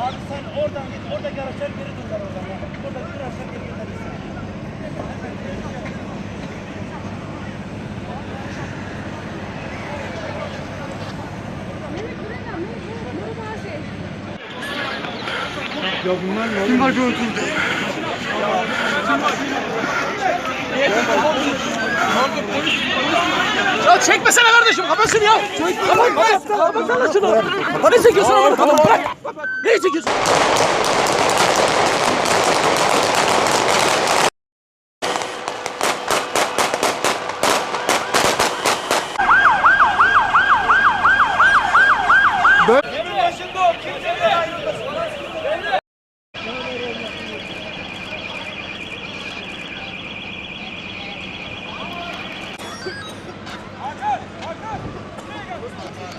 oradan git. Oradaki araçlar geri döner oradan. ya. Oradaki araçlar geri döner. Ya çekmesene kardeşim kapatsın ya. Kapat kapat. Kapatsana şunu. Ne çekiyorsun onu kapat bırak. Ne çekiyorsun?